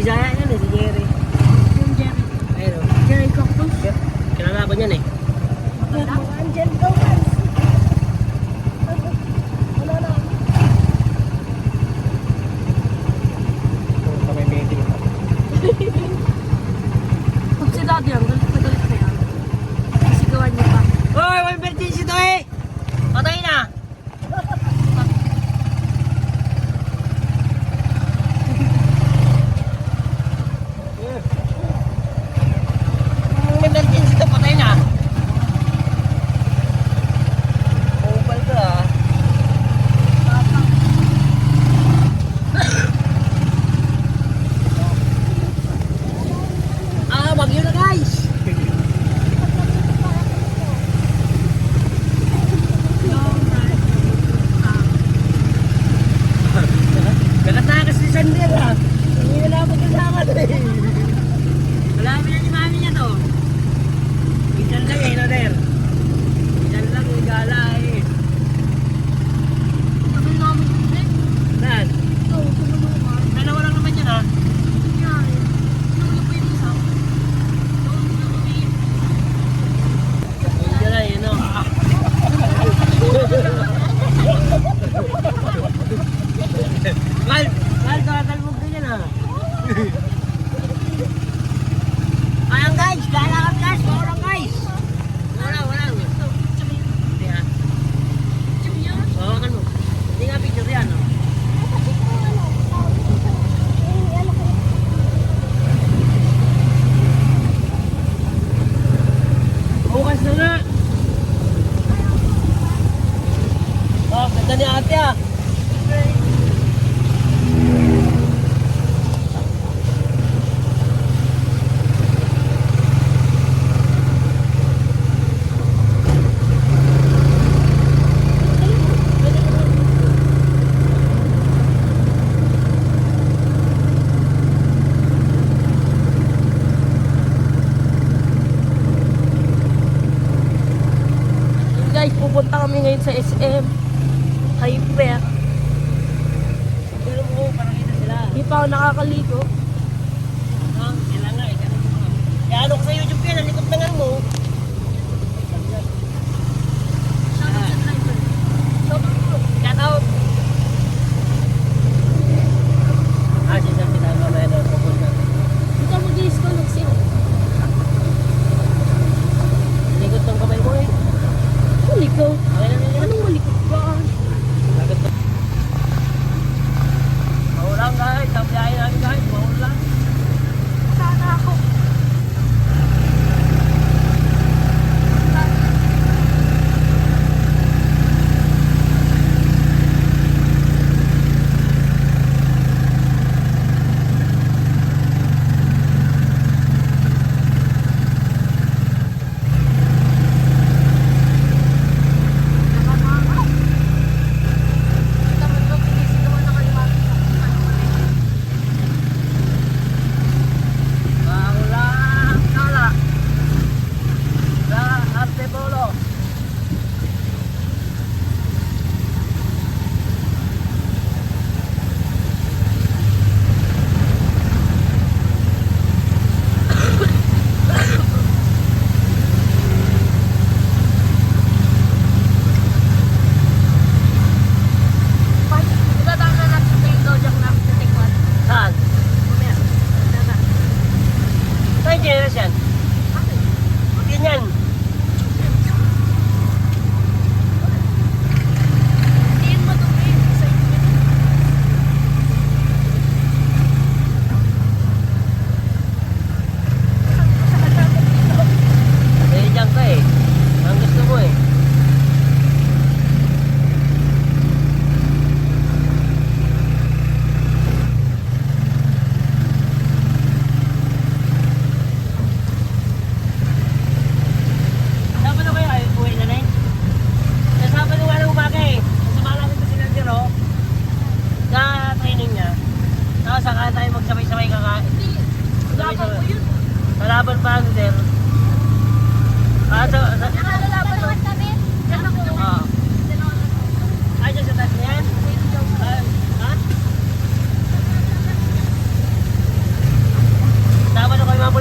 Bisaya yun eh, si Jerry. Yung Jerry. Ayun o. Jerry Cactus. Kilala ko niyan eh. Matanda. Andyan daw. nakaligo. Ang, kailangan eh. Kaya ano ko sa YouTube kaya, nalikot na nga mo.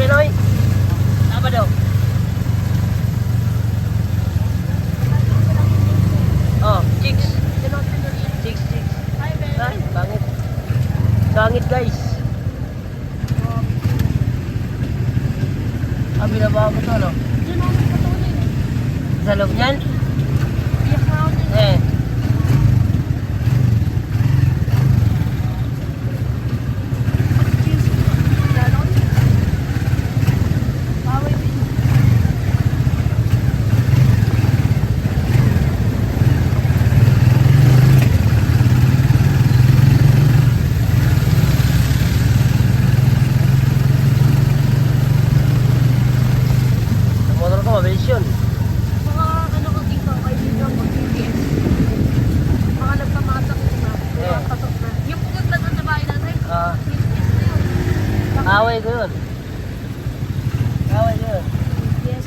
เลย Mabilis yun. Mga ano ko dito, kaibigan ko, GPS. Mga nagpamasak na, mga patok na. Yung sa bahay natin, Ah, GPS na yun. kaway ko yun. Kaway ko yun. GPS.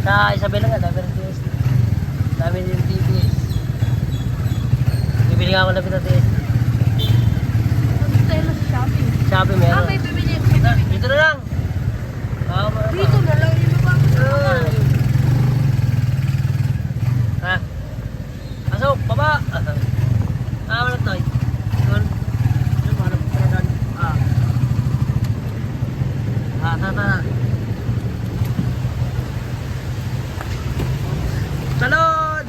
Sa Isabela nga, dami rin TST. Dami rin TBS. Bibili nga ako na PTS. Nandito tayo lang sa shopping. Ah, meron. may bibili. May Dito, bibili. dito na lang. Ah, ma- Dito na lang yung baba ko sa mga. Ha? Pasok, baba. Ah, wala to. Doon. Doon, hanap ko na doon. Ah. Ah, ta, ta. Talon!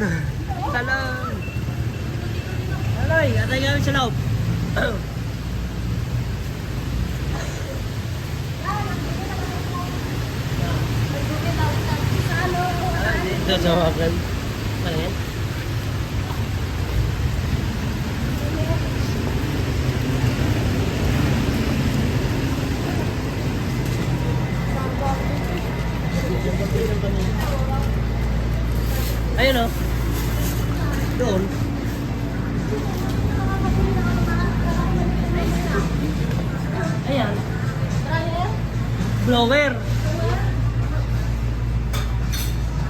Talon! Aloy, atay kami sa loob. Dito sa friend. Ano yan? Ayun o. Doon. Ayan. Blower.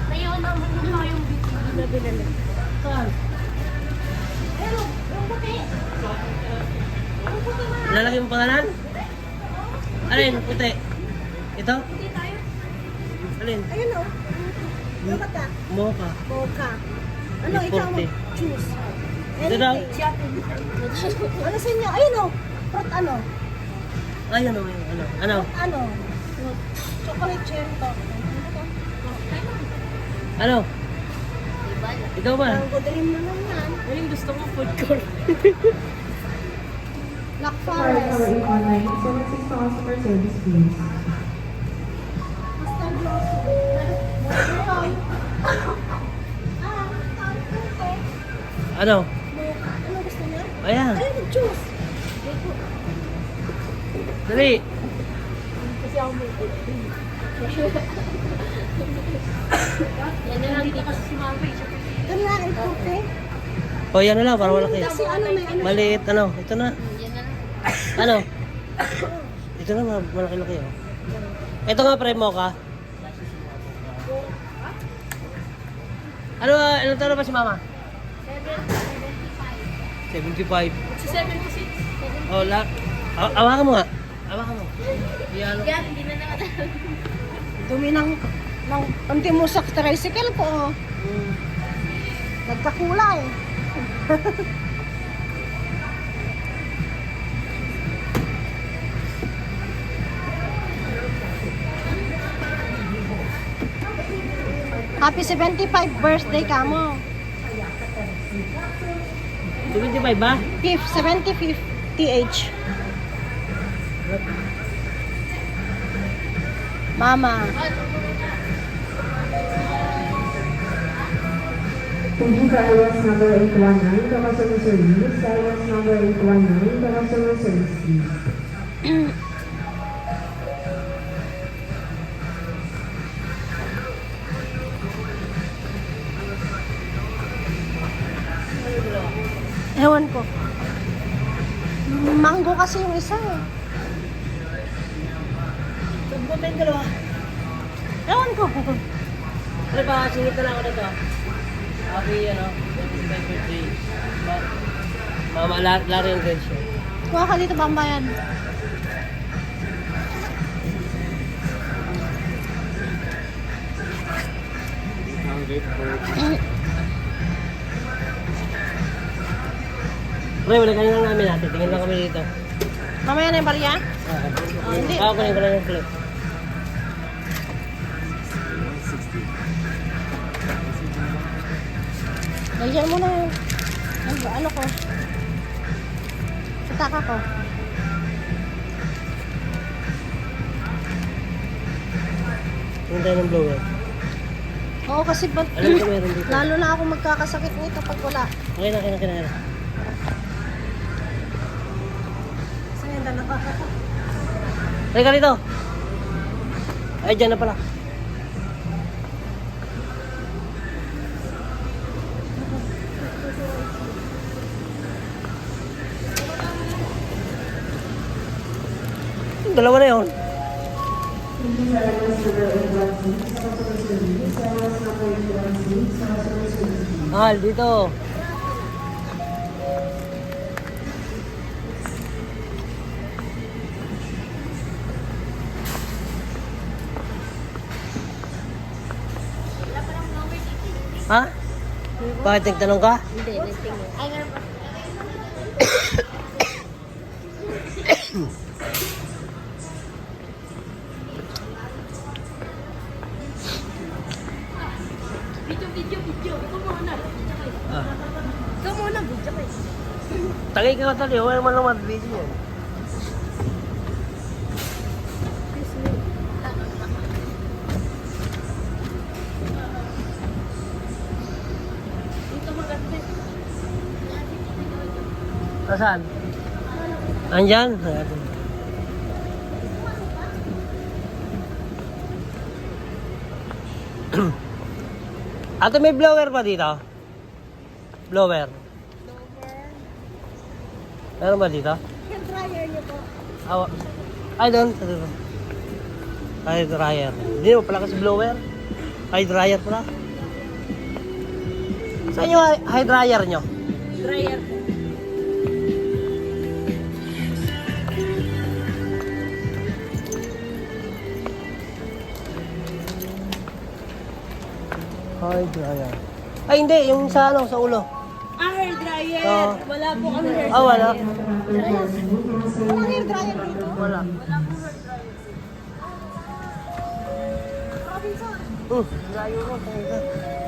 Ngayon, ang mga yung bibili na binili. Saan? Pero, yung puti. Yung puti na. Lalagay mo pangalan? Alin? Puti. Ito? Puti tayo. Alin? Ayun o. Ano ba ta? Mocha. Mocha. Ano, ikaw forte. choose. Ito daw. Ano sa inyo? Ayun o. Fruit ano? Ay, ano, ano, ano? Ano? Ano? Chocolate cherry to. Ano? Ikaw ba? Ang godalim na lang yan. Ano yung gusto mo? Food court. Black Sorry, Forest. sorry, online. 76 customer service, please. Ano? Ano gusto niya? Ayan. Ayun, choose. Dali. Kasi ako may Yan na lang dito kasi si po. Ito na, ang puti. O, yan na lang, para malaki. Kasi ano, may ano. Maliit, ano? Ito na. Yan na lang. Ano? Ito na, ma- malaki-laki, oh. Ito nga, pre, mocha. Ano, ah, taon na ba si mama? 75. Si 76. Oh, la. Aw- Awakan mo nga. Awakan mo. Yan. Yan, hindi na naman. Dumi ng, ng unti mo sa tricycle ko. Mm. Nagkakulay. Happy 75 birthday ka mo. 75 ba? 5th, 75th TH. Mama. Thank you for IS number 819, the customer service. IS number 819, the customer service, please. Kasi yung isa eh. Saan ba yung dalawa? Ewan ko. Ano ba, singit na lang ako nito. Happy, ano, 25 birthday. Mama, la- laro yung grades yun. Kuha ka dito bambayan. Pre, wala kanina lang namin natin. Tingin lang kami dito. Mamaya na yung barya? Ah, hindi. Ako kunin ko lang yung clip. Lagyan mo na yung ano, ano ko. Sa taka ko. Tingin tayo ng blower. Oo, kasi ba, Alam ko meron dito. lalo na ako magkakasakit nito pag wala. Okay na, okay na, okay na. Teka dito. Ay, dyan na pala. Dalawa na yun. Mahal, dito. Ha? Bakit nagtanong ka? Hindi, ba? Video, video, video. Ikaw muna. Ikaw muna, video kayo. Tagay ka tali, wala naman naman video yan. Nasaan? Andyan? Ate, may blower pa dito? Blower. Meron ba dito? Yung dryer niyo po. Awa. Ay, doon. Ay, dryer. Hindi mo pala kasi blower. Ay, dryer pala. Saan yung high dryer nyo? Dryer. High dryer. Ay, hindi. Yung sa ano, sa ulo. Ah, hair dryer. Oo. Wala po kami hair Ah, wala. Walang hair dryer dito. Wala. Hmm, layo ko. Tangina.